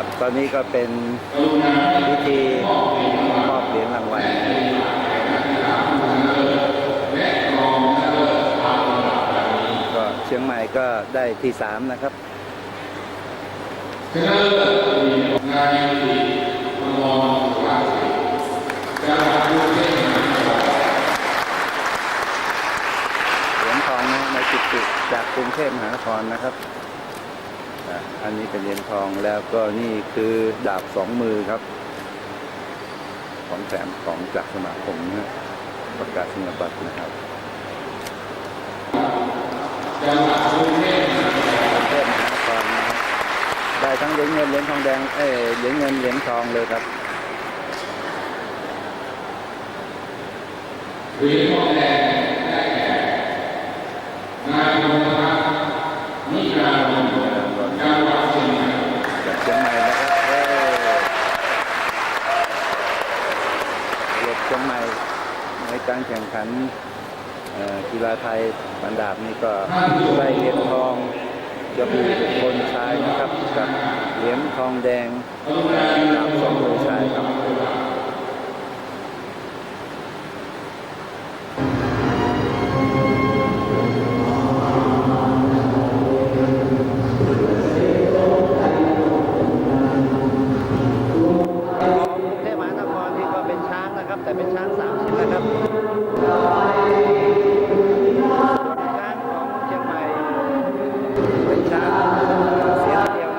ครับ ตอนนี้ก็เป็นพิธีมอบเหรียญรางวัลก็เชียงใหม่ก็ได้ที่สามนะครับเหรียญทองนะในจุดจุดจากกรุงเทพมหานครนะครับ อะอันนี้เป็นเหรียญทองแล้วก็นี่คือดาบสองมือครับ ของแถมของจากสมาคมนะฮะประกาศนียบัตรนะครับกรุงเทพมหานครนะครับได้ทั้งเหรียญเงินเหรียญทองแดงเอ้ยเหรียญเงินเหรียญทองเลยครับ จากเชียงใหม่นะครับเอ้ย เชียงใหม่ในการแข่งขันกีฬาไทยบันดาบนี่ก็ได้เหรียญทองจะบี่บุคคลชายนะครับกับเหรียญทองแดงดาบสองมือชาย เป็นช้างสามชิ้นนะครับช้างของเชียงใหม่เป็นช้างเสียเดียว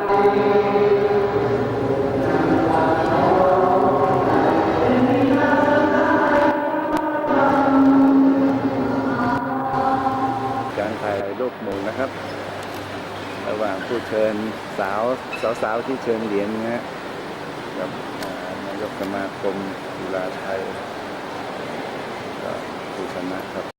การถ่ายรูปหมู่นะครับ ระหว่างผู้เชิญสาวสาวๆที่เชิญเหรียญนะฮะ กับนายกสมาคมกีฬาไทยก็ผู้ชนะครับ